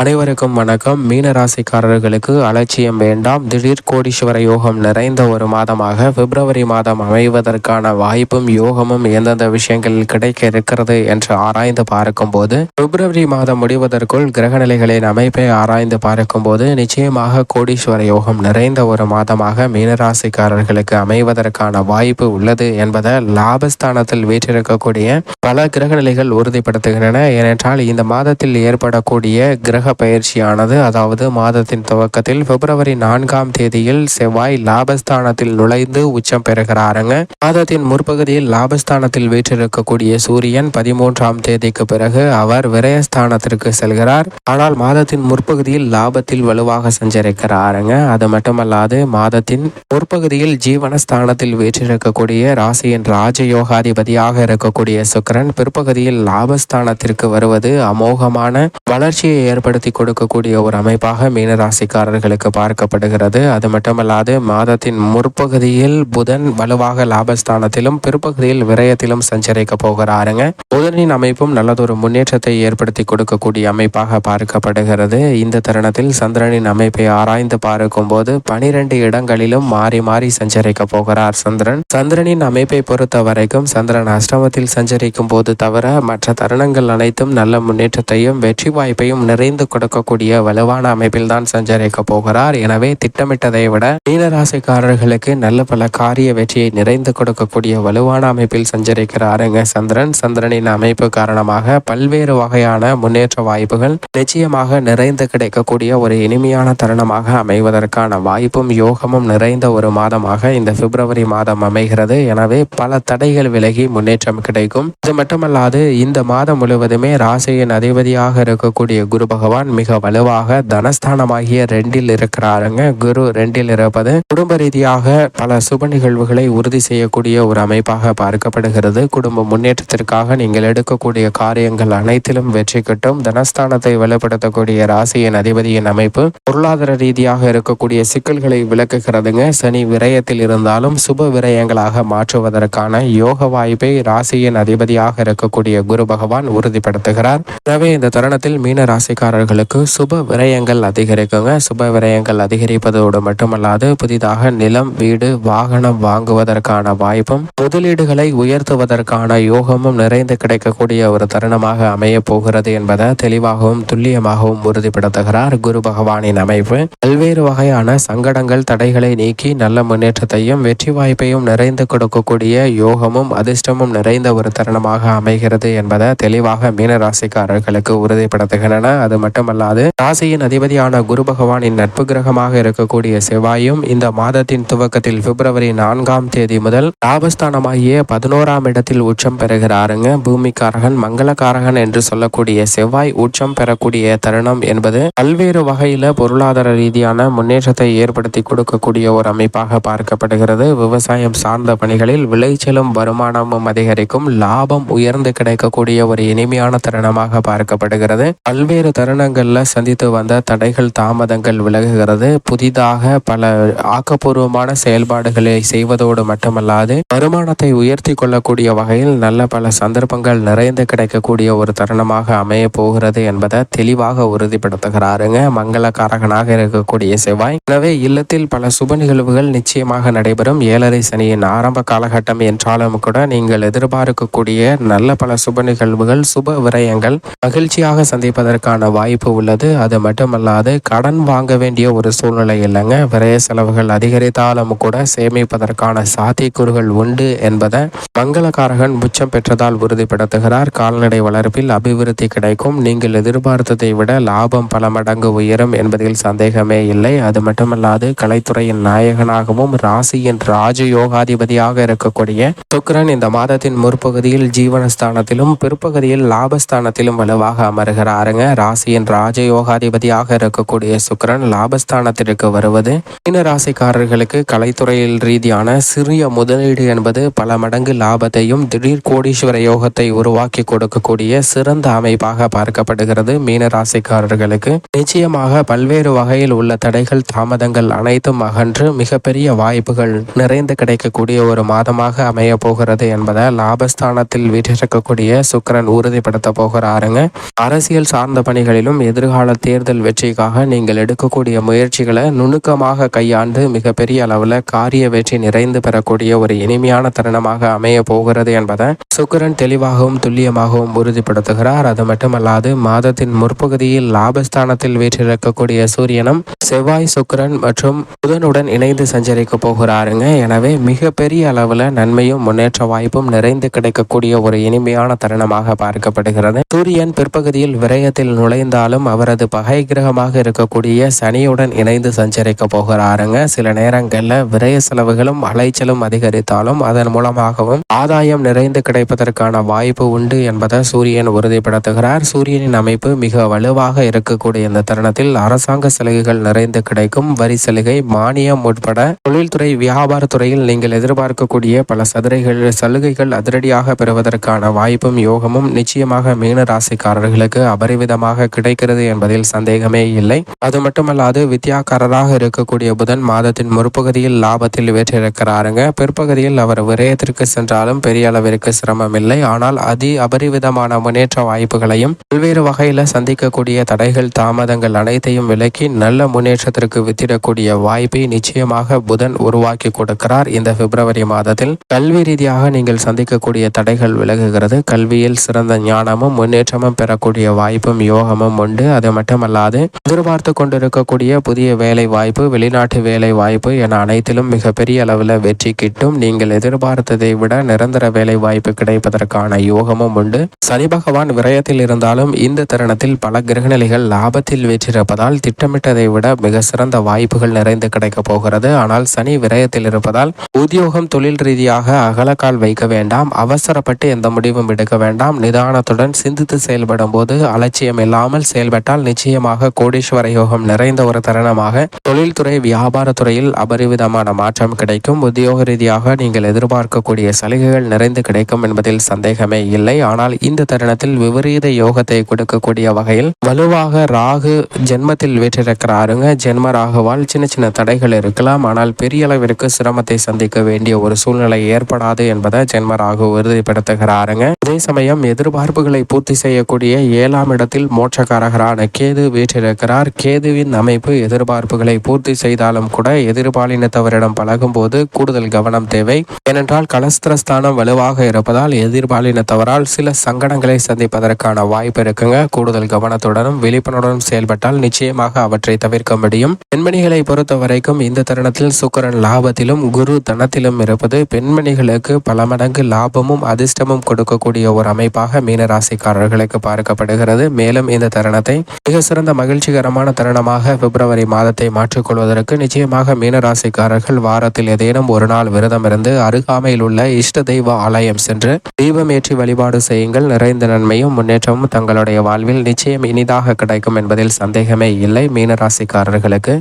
அனைவருக்கும் வணக்கம். மீன ராசிக்காரர்களுக்கு அலட்சியம் வேண்டாம். திடீர் கோடீஸ்வர யோகம் நிறைந்த ஒரு மாதமாக பிப்ரவரி மாதம் அமைவதற்கான வாய்ப்பும் யோகமும் எந்தெந்த விஷயங்களில் கிடைக்க இருக்கிறது என்று ஆராய்ந்து பார்க்கும்போது பிப்ரவரி மாதம் முடிவதற்குள் கிரகநிலைகளின் அமைப்பை ஆராய்ந்து பார்க்கும்போது நிச்சயமாக கோடீஸ்வர யோகம் நிறைந்த ஒரு மாதமாக மீனராசிக்காரர்களுக்கு அமைவதற்கான வாய்ப்பு உள்ளது என்பதை லாபஸ்தானத்தில் வீற்றிருக்கக்கூடிய பல கிரகநிலைகள் உறுதிப்படுத்துகின்றன. ஏனென்றால் இந்த மாதத்தில் ஏற்படக்கூடிய கிரக பயிற்சியானது. அதாவது மாதத்தின் துவக்கத்தில் பிப்ரவரி நான்காம் தேதியில் செவ்வாய் லாபஸ்தானத்தில் நுழைந்து உச்சம் பெறுகிறாருங்க. மாதத்தின் முற்பகுதியில் லாபஸ்தானத்தில் வீற்றிருக்கக்கூடிய சூரியன் பதிமூன்றாம் தேதிக்கு பிறகு அவர் விரயஸ்தானத்திற்கு செல்கிறார். ஆனால் மாதத்தின் முற்பகுதியில் லாபத்தில் வலுவாக சஞ்சரிக்கிறாருங்க. அது மட்டுமல்லாது மாதத்தின் முற்பகுதியில் ஜீவனஸ்தானத்தில் வீற்றிருக்கக்கூடிய ராசியின் ராஜயோகாதிபதியாக இருக்கக்கூடிய சுக்கரன் பிற்பகுதியில் லாபஸ்தானத்திற்கு வருவது அமோகமான வளர்ச்சியை ஏற்படுத்த கொடுக்கக்கூடிய ஒரு அமைப்பாக மீனராசிக்காரர்களுக்கு பார்க்கப்படுகிறது. அது மட்டுமல்லாது மாதத்தின் முற்பகுதியில் புதன் வலுவாக லாபஸ்தானத்திலும் பிற்பகுதியில் விரயத்திலும் சஞ்சரிக்க போகிறாருங்க. புதனின் அமைப்பும் நல்லதொரு முன்னேற்றத்தை ஏற்படுத்தி கொடுக்கக்கூடிய அமைப்பாக பார்க்கப்படுகிறது. இந்த தருணத்தில் சந்திரனின் அமைப்பை ஆராய்ந்து பார்க்கும் போது பனிரெண்டு இடங்களிலும் மாறி மாறி சஞ்சரிக்க போகிறார் சந்திரன். சந்திரனின் அமைப்பை பொறுத்த வரைக்கும் சந்திரன் அஷ்டமத்தில் சஞ்சரிக்கும் போது தவிர மற்ற தருணங்கள் அனைத்தும் நல்ல முன்னேற்றத்தையும் வெற்றி வாய்ப்பையும் நிறைந்து கொடுக்கக்கூடிய வலுவான அமைப்பில் தான் சஞ்சரிக்க போகிறார். எனவே திட்டமிட்டதை விட மீனராசிக்காரர்களுக்கு நல்ல பல காரிய வெற்றியை நிறைந்து கொடுக்கக்கூடிய வலுவான அமைப்பில் சஞ்சரிக்கிறாருங்க சந்திரன். சந்திரனின் அமைப்பு காரணமாக பல்வேறு வகையான முன்னேற்ற வாய்ப்புகள் நிச்சயமாக நிறைந்து கிடைக்கக்கூடிய ஒரு இனிமையான தருணமாக அமைவதற்கான வாய்ப்பும் யோகமும் நிறைந்த ஒரு மாதமாக இந்த பிப்ரவரி மாதம் அமைகிறது. எனவே பல தடைகள் விலகி முன்னேற்றம் கிடைக்கும். இது மட்டுமல்லாது இந்த மாதம் முழுவதுமே ராசியின் அதிபதியாக இருக்கக்கூடிய குரு பகவான் மிக வலுவாக தனஸ்தானமாகிய ரெண்டில் இருக்கிறாருங்க. குரு ரெண்டில் இருப்பது குடும்ப ரீதியாக பல சுப நிகழ்வுகளை உறுதி செய்யக்கூடிய ஒரு அமைப்பாக பார்க்கப்படுகிறது. குடும்ப முன்னேற்றத்திற்காக நீங்கள் எடுக்கக்கூடிய காரியங்கள் அனைத்திலும் வெற்றி கிட்டும். தனஸ்தானத்தை வலுப்படுத்தக்கூடிய ராசியின் அதிபதியின் அமைப்பு பொருளாதார ரீதியாக இருக்கக்கூடிய சிக்கல்களை விளக்குகிறதுங்க. சனி விரயத்தில் இருந்தாலும் சுப விரயங்களாக மாற்றுவதற்கான யோக வாய்ப்பை ராசியின் அதிபதியாக இருக்கக்கூடிய குரு பகவான் உறுதிப்படுத்துகிறார். எனவே இந்த தருணத்தில் மீன ராசிக்காரர்கள் ராசிக்காரர்களுக்கு சுப விரயங்கள் அதிகரிக்குங்க. சுப விரயங்கள் அதிகரிப்பதோடு மட்டுமல்லாது புதிதாக நிலம் வீடு வாகனம் வாங்குவதற்கான வாய்ப்பும் முதலீடுகளை உயர்த்துவதற்கான யோகமும் நிறைந்து கிடைக்கக்கூடிய ஒரு தருணமாக அமைய போகிறது என்பதை தெளிவாகவும் துல்லியமாகவும் உறுதிப்படுத்துகிறார் குரு பகவானின் அமைப்பு. பல்வேறு வகையான சங்கடங்கள் தடைகளை நீக்கி நல்ல முன்னேற்றத்தையும் வெற்றி வாய்ப்பையும் நிறைந்து கொடுக்கக்கூடிய யோகமும் அதிர்ஷ்டமும் நிறைந்த ஒரு தருணமாக அமைகிறது என்பதை தெளிவாக மீனராசிக்காரர்களுக்கு உறுதிப்படுத்துகின்றன. அது மட்டுமல்லாது ராசியின் அதிபதியான குரு பகவானின் நட்பு கிரகமாக இருக்கக்கூடிய செவ்வாயும் இந்த மாதத்தின் துவக்கத்தில் பிப்ரவரி நான்காம் தேதி முதல் லாபஸ்தானமாகிய பதினோராம் இடத்தில் உச்சம் பெறுகிறாருங்க. பூமிக்காரகன் மங்களக்காரகன் என்று சொல்லக்கூடிய செவ்வாய் உச்சம் பெறக்கூடிய தருணம் என்பது பல்வேறு வகையில பொருளாதார ரீதியான முன்னேற்றத்தை ஏற்படுத்தி கொடுக்கக்கூடிய ஒரு அமைப்பாக பார்க்கப்படுகிறது. விவசாயம் சார்ந்த பணிகளில் விளைச்சலும் வருமானமும் அதிகரிக்கும் லாபம் உயர்ந்து கிடைக்கக்கூடிய ஒரு இனிமையான தருணமாக பார்க்கப்படுகிறது. பல்வேறு தருணங்கள்ல சந்தித்து வந்த தடைகள் தாமதங்கள் விலகுகிறது. புதிதாக பல ஆக்கப்பூர்வமான செயல்பாடுகளை செய்வதோடு மட்டுமல்லாது வருமானத்தை உயர்த்தி கொள்ளக்கூடிய வகையில் நல்ல பல சந்தர்ப்பங்கள் நிறைந்து கிடைக்கக்கூடிய ஒரு தருணமாக அமைய போகிறது என்பதை தெளிவாக உறுதிப்படுத்துகிறாருங்க. மங்களக்காரகனாக இருக்கக்கூடிய செவ்வாய். எனவே இல்லத்தில் பல சுப நிகழ்வுகள் நிச்சயமாக நடைபெறும். ஏழரை சனியின் ஆரம்ப காலகட்டம் என்றாலும் கூட நீங்கள் எதிர்பார்க்கக்கூடிய நல்ல பல சுப நிகழ்வுகள் சுப விரயங்கள் மகிழ்ச்சியாக சந்திப்பதற்கான வாய்ப்பு உள்ளது. அது மட்டுமல்லாது கடன் வாங்க வேண்டிய ஒரு சூழ்நிலை இல்லைங்க. விரைய செலவுகள் அதிகரித்தாலும் கூட சேமிப்பதற்கான சாத்தியக்கூறுகள் உண்டு என்பதை மங்களகாரகன் உச்சம் பெற்றதால் உறுதிப்படுத்துகிறார். கால்நடை வளர்ப்பில் அபிவிருத்தி கிடைக்கும். நீங்கள் எதிர்பார்த்ததை விட லாபம் பல மடங்கு உயரும் என்பதில் சந்தேகமே இல்லை. அது மட்டுமல்லாது கலைத்துறையின் நாயகனாகவும் ராசியின் ராஜயோகாதிபதியாக இருக்கக்கூடிய சுக்கரன் இந்த மாதத்தின் முற்பகுதியில் ஜீவனஸ்தானத்திலும் பிற்பகுதியில் லாபஸ்தானத்திலும் வலுவாக அமர்கிறாருங்க. ராசியின் ராஜயோகாதிபதியாக இருக்கக்கூடிய சுக்கிரன் லாபஸ்தானத்திற்கு வருவது. மீன ராசிக்காரர்களுக்கு கலைத்துறையில் ரீதியான சிறிய முதலீடு என்பது பல மடங்கு லாபத்தையும் திடீர் கோடீஸ்வர யோகத்தை உருவாக்கி கொடுக்கக்கூடிய சிறந்த அமைப்பாக பார்க்கப்படுகிறது மீன ராசிக்காரர்களுக்கு. நிச்சயமாக பல்வேறு வகையில் உள்ள தடைகள் தாமதங்கள் அனைத்தும் அகன்று மிகப்பெரிய வாய்ப்புகள் நிறைந்து கிடைக்கக்கூடிய ஒரு மாதமாக அமைய போகிறது என்பதை லாபஸ்தானத்தில் வீற்றிருக்கக்கூடிய சுக்கிரன் உறுதிப்படுத்த போகிறாருங்க. அரசியல் சார்ந்த பணிகளிலும் வேளையிலும் எதிர்கால தேர்தல் வெற்றிக்காக நீங்கள் எடுக்கக்கூடிய முயற்சிகளை நுணுக்கமாக கையாண்டு மிகப்பெரிய அளவில் காரிய வெற்றி நிறைந்து பெறக்கூடிய ஒரு இனிமையான தருணமாக அமைய போகிறது என்பதை சுக்கரன் தெளிவாகவும் துல்லியமாகவும் உறுதிப்படுத்துகிறார். அது மட்டுமல்லாது மாதத்தின் முற்பகுதியில் லாபஸ்தானத்தில் வீற்றிருக்கக்கூடிய சூரியனும் செவ்வாய் சுக்கரன் மற்றும் புதனுடன் இணைந்து சஞ்சரிக்க போகிறாருங்க. எனவே மிகப்பெரிய அளவில் நன்மையும் முன்னேற்ற வாய்ப்பும் நிறைந்து கிடைக்கக்கூடிய ஒரு இனிமையான தருணமாக பார்க்கப்படுகிறது. சூரியன் பிற்பகுதியில் விரயத்தில் நுழைந்த இருந்தாலும் அவரது பகை கிரகமாக இருக்கக்கூடிய சனியுடன் இணைந்து சஞ்சரிக்க போகிறாருங்க. சில நேரங்களில் விரய செலவுகளும் அலைச்சலும் அதிகரித்தாலும் அதன் மூலமாகவும் ஆதாயம் நிறைந்து கிடைப்பதற்கான வாய்ப்பு உண்டு என்பதை சூரியன் உறுதிப்படுத்துகிறார். சூரியனின் அமைப்பு மிக வலுவாக இருக்கக்கூடிய இந்த தருணத்தில் அரசாங்க சலுகைகள் நிறைந்து கிடைக்கும். வரி சலுகை மானியம் உட்பட தொழில்துறை வியாபாரத்துறையில் நீங்கள் எதிர்பார்க்கக்கூடிய பல சதுரைகள் சலுகைகள் அதிரடியாக பெறுவதற்கான வாய்ப்பும் யோகமும் நிச்சயமாக மீன ராசிக்காரர்களுக்கு அபரிவிதமாக கிடைக்கிறது என்பதில் சந்தேகமே இல்லை. அது மட்டுமல்லாது வித்யாக்காரராக இருக்கக்கூடிய புதன் மாதத்தின் முற்பகுதியில் லாபத்தில் வெற்றிருக்கிறாருங்க. பிற்பகுதியில் அவர் விரயத்திற்கு சென்றாலும் பெரிய அளவிற்கு சிரமம் இல்லை ஆனால் அதி அபரிவிதமான முன்னேற்ற வாய்ப்புகளையும் பல்வேறு வகையில் சந்திக்கக்கூடிய தடைகள் தாமதங்கள் அனைத்தையும் விலக்கி நல்ல முன்னேற்றத்திற்கு வித்திடக்கூடிய வாய்ப்பை நிச்சயமாக புதன் உருவாக்கி கொடுக்கிறார். இந்த பிப்ரவரி மாதத்தில் கல்வி ரீதியாக நீங்கள் சந்திக்கக்கூடிய தடைகள் விலகுகிறது. கல்வியில் சிறந்த ஞானமும் முன்னேற்றமும் பெறக்கூடிய வாய்ப்பும் யோகமும் உண்டு. அது மட்டுமல்லாது எதிர்பார்த்து கொண்டிருக்கக்கூடிய புதிய வேலை வாய்ப்பு வெளிநாட்டு வேலை வாய்ப்பு என அனைத்திலும் மிகப்பெரிய அளவில் வெற்றி கிட்டும். நீங்கள் எதிர்பார்த்ததை விட நிரந்தர வேலை வாய்ப்பு கிடைப்பதற்கான யோகமும் உண்டு. சனி பகவான் விரயத்தில் இருந்தாலும் இந்த தருணத்தில் பல கிரகநிலைகள் லாபத்தில் வெற்றிருப்பதால் திட்டமிட்டதை விட மிக சிறந்த வாய்ப்புகள் நிறைந்து கிடைக்கப் போகிறது. ஆனால் சனி விரயத்தில் இருப்பதால் உத்தியோகம் தொழில் ரீதியாக அகலக்கால் வைக்க வேண்டாம். அவசரப்பட்டு எந்த முடிவும் எடுக்க வேண்டாம். நிதானத்துடன் சிந்தித்து செயல்படும் போது அலட்சியம் இல்லாமல் செயல்பட்டால் நிச்சயமாக கோடீஸ்வர யோகம் நிறைந்த ஒரு தருணமாக. தொழில்துறை வியாபாரத்துறையில் அபரிவிதமான மாற்றம் கிடைக்கும். உத்தியோக ரீதியாக நீங்கள் எதிர்பார்க்கக்கூடிய சலுகைகள் நிறைந்து கிடைக்கும் என்பதில் சந்தேகமே இல்லை. ஆனால் இந்த தருணத்தில் விபரீத யோகத்தை கொடுக்கக்கூடிய வகையில் வலுவாக ராகு ஜென்மத்தில் வீற்றிருக்கிறாருங்க ஜென்ம ராகுவால் சின்ன சின்ன தடைகள் இருக்கலாம். ஆனால் பெரிய அளவிற்கு சிரமத்தை சந்திக்க வேண்டிய ஒரு சூழ்நிலை ஏற்படாது என்பதை ஜென்ம ராகு உறுதிப்படுத்துகிறாருங்க. அதே சமயம் எதிர்பார்ப்புகளை பூர்த்தி செய்யக்கூடிய ஏழாம் இடத்தில் காரகரான கேது வீற்றிருக்கிறார். கேதுவின் அமைப்பு எதிர்பார்ப்புகளை பூர்த்தி செய்தாலும் கூட எதிர்பாலினத்தவரிடம் பழகும் போது கூடுதல் கவனம் தேவை. ஏனென்றால் கலஸ்திரஸ்தானம் வலுவாக இருப்பதால் எதிர்பாலினத்தவரால் சில சங்கடங்களை சந்திப்பதற்கான வாய்ப்பு இருக்குங்க. கூடுதல் கவனத்துடனும் விழிப்புணர்வுடன் செயல்பட்டால் நிச்சயமாக அவற்றை தவிர்க்க முடியும். பெண்மணிகளை பொறுத்த வரைக்கும் இந்த தருணத்தில் சுக்கரன் லாபத்திலும் குரு தனத்திலும் இருப்பது பெண்மணிகளுக்கு பல மடங்கு லாபமும் அதிர்ஷ்டமும் கொடுக்கக்கூடிய ஒரு அமைப்பாக மீனராசிக்காரர்களுக்கு பார்க்கப்படுகிறது. மேலும் இந்த தருணத்தை மிக சிறந்த மகிழ்ச்சிகரமான தருணமாக பிப்ரவரி மாதத்தை மாற்றிக்கொள்வதற்கு நிச்சயமாக மீனராசிக்காரர்கள் வாரத்தில் ஏதேனும் ஒரு நாள் விரதம் இருந்து அருகாமையில் உள்ள இஷ்ட தெய்வ ஆலயம் சென்று தீபமேற்றி வழிபாடு செய்யுங்கள். நிறைந்த நன்மையும் முன்னேற்றமும் தங்களுடைய வாழ்வில் நிச்சயம் இனிதாக கிடைக்கும் என்பதில் சந்தேகமே இல்லை. மீனராசிக்காரர்களுக்கு